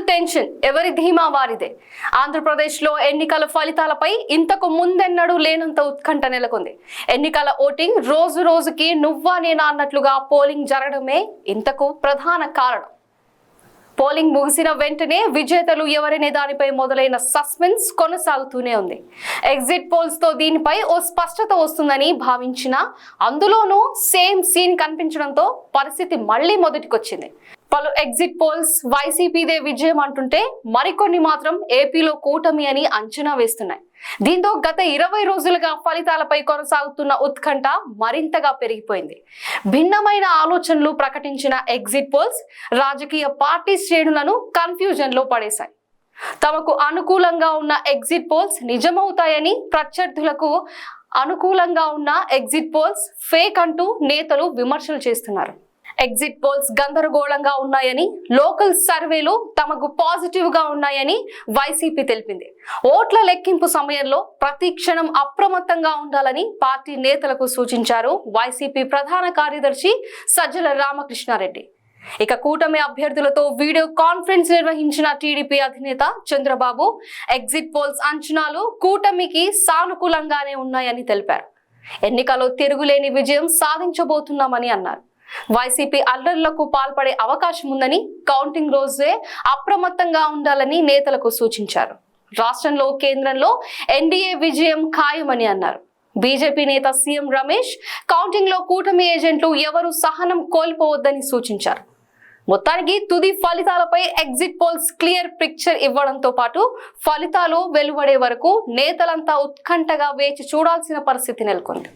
Full tension ఎవరి ధీమా వారిదే. ఆంధ్రప్రదేశ్లో ఎన్నికల ఫలితాలపై ఇంతకు ముందెన్నడూ లేనంత ఉత్కంఠ నెలకొంది. ఎన్నికల ఓటింగ్ రోజు రోజుకి నువ్వా నేనా అన్నట్లుగా పోలింగ్ జరగడమే ఇంతకు ప్రధాన కారణం. పోలింగ్ ముగిసిన వెంటనే విజేతలు ఎవరనే దానిపై మొదలైన సస్పెన్స్ కొనసాగుతూనే ఉంది. ఎగ్జిట్ పోల్స్తో దీనిపై ఓ స్పష్టత వస్తుందని భావించిన అందులోనూ సేమ్ సీన్ కనిపించడంతో పరిస్థితి మళ్ళీ మొదటికొచ్చింది. పలు ఎగ్జిట్ పోల్స్ వైసీపీదే విజయం అంటుంటే మరికొన్ని మాత్రం ఏపీలో కూటమి అని అంచనా వేస్తున్నాయి. దీంతో గత ఇరవై రోజులుగా ఫలితాలపై కొనసాగుతున్న ఉత్కంఠ మరింతగా పెరిగిపోయింది. భిన్నమైన ఆలోచనలు ప్రకటించిన ఎగ్జిట్ పోల్స్ రాజకీయ పార్టీ శ్రేణులను కన్ఫ్యూజన్లో పడేశాయి. తమకు అనుకూలంగా ఉన్న ఎగ్జిట్ పోల్స్ నిజమవుతాయని ప్రత్యర్థులకు అనుకూలంగా ఉన్న ఎగ్జిట్ పోల్స్ ఫేక్ అంటూ నేతలు విమర్శలు చేస్తున్నారు. ఎగ్జిట్ పోల్స్ గందరగోళంగా ఉన్నాయని లోకల్ సర్వేలు తమకు పాజిటివ్గా ఉన్నాయని వైసీపీ తెలిపింది. ఓట్ల లెక్కింపు సమయంలో ప్రతి క్షణం అప్రమత్తంగా ఉండాలని పార్టీ నేతలకు సూచించారు వైసీపీ ప్రధాన కార్యదర్శి సజ్జల రామకృష్ణారెడ్డి. ఇక కూటమి అభ్యర్థులతో వీడియో కాన్ఫరెన్స్ నిర్వహించిన టీడీపీ అధినేత చంద్రబాబు ఎగ్జిట్ పోల్స్ అంచనాలు కూటమికి సానుకూలంగానే ఉన్నాయని తెలిపారు. ఎన్నికలో తిరుగులేని విజయం సాధించబోతున్నామని అన్నారు. వైసీపీ అల్లర్లకు పాల్పడే అవకాశం ఉందని కౌంటింగ్ రోజే అప్రమత్తంగా ఉండాలని నేతలకు సూచించారు. రాష్ట్రంలో కేంద్రంలో ఎన్డీఏ విజయం ఖాయమని అన్నారు. బీజేపీ నేత సీఎం రమేష్ కౌంటింగ్లో కూటమి ఏజెంట్లు ఎవరు సహనం కోల్పోవద్దని సూచించారు. మొత్తానికి తుది ఫలితాలపై ఎగ్జిట్ పోల్స్ క్లియర్ పిక్చర్ ఇవ్వడంతో పాటు ఫలితాలు వెలువడే వరకు నేతలంతా ఉత్కంఠగా వేచి చూడాల్సిన పరిస్థితి నెలకొంది.